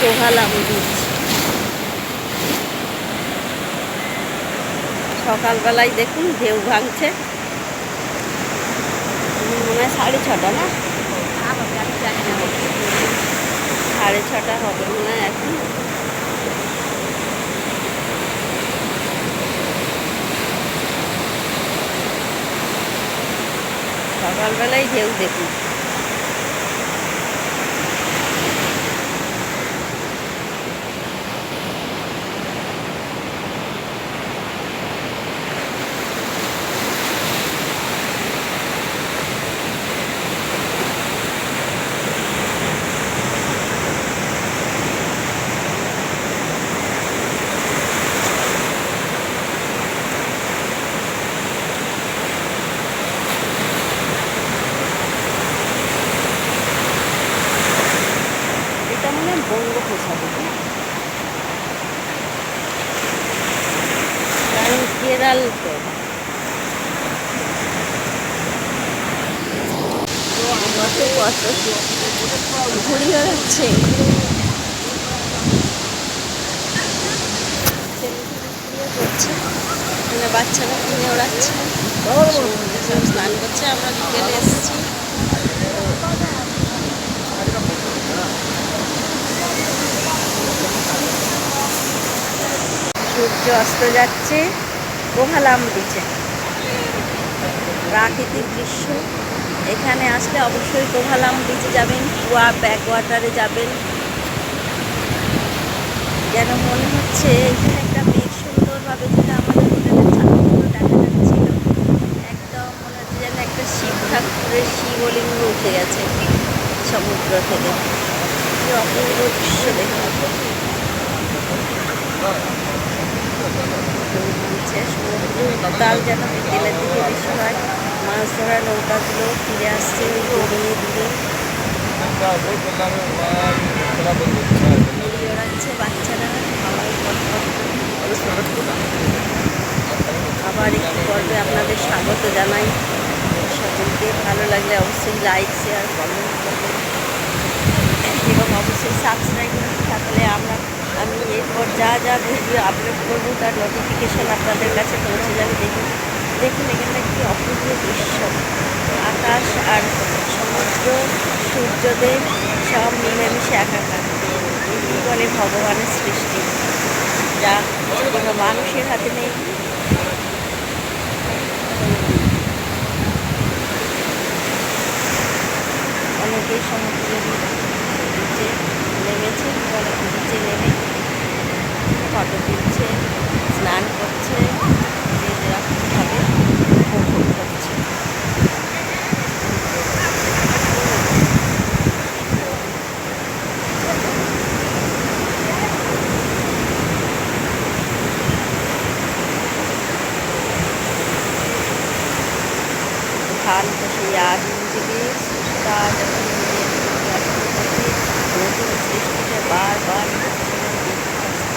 কোহালাম beech সকালবেলায় দেখুন ঢেউ ভাঙছে। মনে হয় সাড়ে ছটা না? সাড়ে ছটা হবে মনে হয় এখন। সকালবেলায় ঢেউ দেখুন এটা মনে হয় বঙ্গোপসাগর না কেরাল তো। কত কত ঘুরি বেড়াচ্ছে। করছে মানে বাচ্চারা কিনে ওড়াচ্ছে সব স্নান করছে, আমরা বিকেলে এসেছি। সূর্য অস্ত যাচ্ছে। কোহালাম বিচে প্রাকৃতিক দৃশ্য। এখানে আসলে অবশ্যই কোহালাম বিচে যাবেন, কুয়া ব্যাক ওয়াটারে যাবেন। যেন মনে হচ্ছে এখানে একটা মেঘ সুন্দরভাবে যেটা আমাদের হোটেলের ছাদগুলো দেখা যাচ্ছিল। একদম মনে হচ্ছে যেন একটা শিব ঠাকুরের শিবলিঙ্গ উঠে গেছে সমুদ্র থেকে। অপূর্ব দৃশ্য দেখুন হচ্ছে সমুদ্রের উত্তাল যেন বিকেলের দিকে বেশি হয়। মাছ ধরা নৌকাগুলো ফিরে আসছে ওই দূরে বাচ্চারা। আবার একটু পর্বে আপনাদের স্বাগত জানাই। সকলকে ভালো লাগলে অবশ্যই লাইক শেয়ার কমেন্ট করবেন। এবং অবশ্যই সাবস্ক্রাইব থাকলে যা যা ভিডিও আপলোড করব, তার নোটিফিকেশন আপনাদের কাছে পৌঁছে যাবে। দেখুন দেখুন এখানে কি অপূর্ব দৃশ্য। আকাশ আর সমুদ্র সূর্যদেব সব মিলেমিশে একাকার। এই বলে ভগবানের সৃষ্টি, যা কোনো মানুষের হাতে নেই। অনেকেই সমুদ্রের নিচে নেমেছে নিচে নেমে ফটো তুলছে স্নান করছে করছে। নিজের নতুন বারবার করছিলেন বিধ্বস্ত।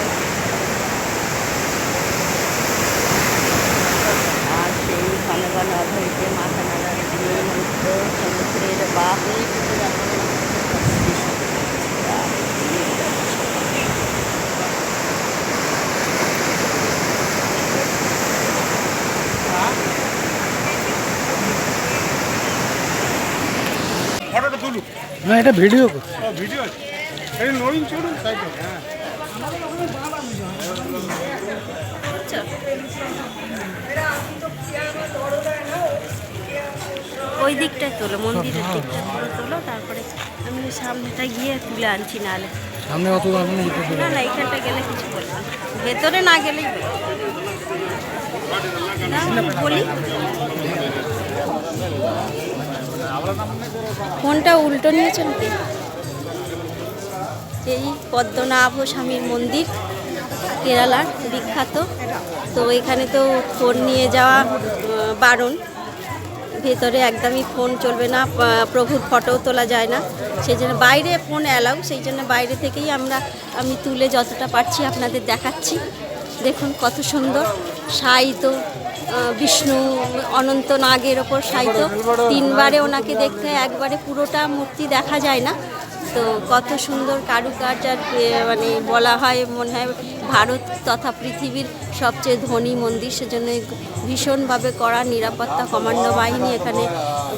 আর সেই ঘন ঘন অভয়কে মাথা নাড়ার দিয়ে মুক্ত সমুদ্রের বাহু সৃষ্টি করেছে আর দিয়ে যাচ্ছে। ফটোটা তুলুক না এটা ভিডিও করছি। ভিডিও এই নড়িন চড়ুন তাই তো? হ্যাঁ। ওই দিকটায় তোলো মন্দিরের দিকটা পুরো তোলো তারপরে আমি সামনেটা গিয়ে তুলে আনছি নাহলে। সামনে অত না না এখানটা গেলে কিছু বলব ভেতরে না গেলেই বলি। ফোনটা উল্টো নিয়েছেন কি এই পদ্মনাভ স্বামীর মন্দির, কেরালার বিখ্যাত। তো এখানে তো ফোন নিয়ে যাওয়া বারণ। ভেতরে একদমই ফোন চলবে না প্রভুর ফটোও তোলা যায় না। সেই জন্য বাইরে ফোন অ্যালাউ সেই জন্য বাইরে থেকেই আমরা, আমি তুলে যতটা পারছি আপনাদের দেখাচ্ছি। দেখুন কত সুন্দর। আহ, বিষ্ণু অনন্ত নাগের ওপর সাহিত্য। তিনবারে ওনাকে দেখতে একবারে পুরোটা মূর্তি দেখা যায় না। তো কত সুন্দর কারুকার্য আর মানে বলা হয়, মনে হয় ভারত তথা পৃথিবীর সবচেয়ে ধনী মন্দির। সেজন্য ভীষণভাবে কড়া নিরাপত্তা কমান্ডো বাহিনী এখানে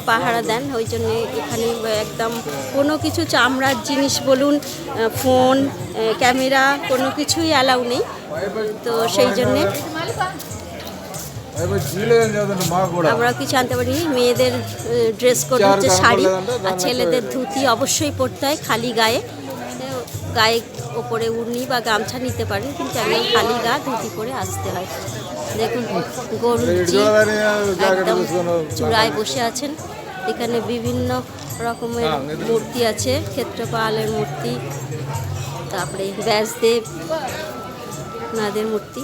পাহারা দেন। ওই জন্য এখানে একদম কোনো কিছু চামড়ার জিনিস বলুন ফোন ক্যামেরা, কোনো কিছুই অ্যালাউ নেই। তো সেই জন্যে আমরা কিছু আনতে পারি মেয়েদের ড্রেস কোড হচ্ছে শাড়ি আর ছেলেদের ধুতি অবশ্যই পরতে হয় খালি গায়ে। গায়ে ওপরে উড়নি বা গামছা নিতে পারেন কিন্তু একদম খালি গা ধুতি পরে আসতে হয়। দেখুন গরুজি একদম চূড়ায় বসে আছেন। এখানে বিভিন্ন রকমের মূর্তি আছে ক্ষেত্রপালের মূর্তি তারপরে ব্যাসদেব নাদের মূর্তি।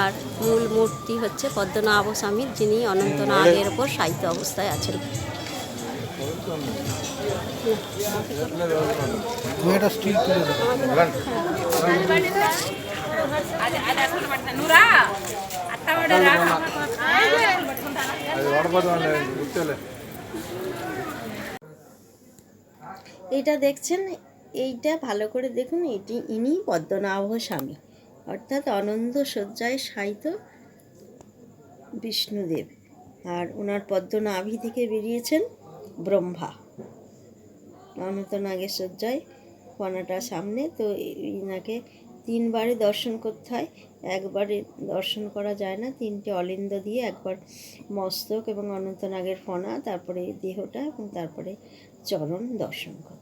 আর মূল মূর্তি হচ্ছে পদ্মনাভ স্বামীর যিনি অনন্তনাগের ওপর সাহিত্য অবস্থায় আছেন। এইটা দেখছেন এইটা ভালো করে দেখুন এটি ইনি পদ্মনাভ স্বামী। অর্থাৎ আনন্দ শয্যায় শায়িত বিষ্ণুদেব। আর ওনার পদ্মনাভি থেকে বেরিয়েছেন ব্রহ্মা। অনন্তনাগের শয্যায় কণাটা সামনে, তো ইনাকে তিনবারে দর্শন করতে হয়। একবারে দর্শন করা যায় না, তিনটে অলিন্দ দিয়ে একবার মস্তক এবং অনন্তনাগের ফণা তারপরে দেহটা এবং তারপরে চরণ দর্শন হয়।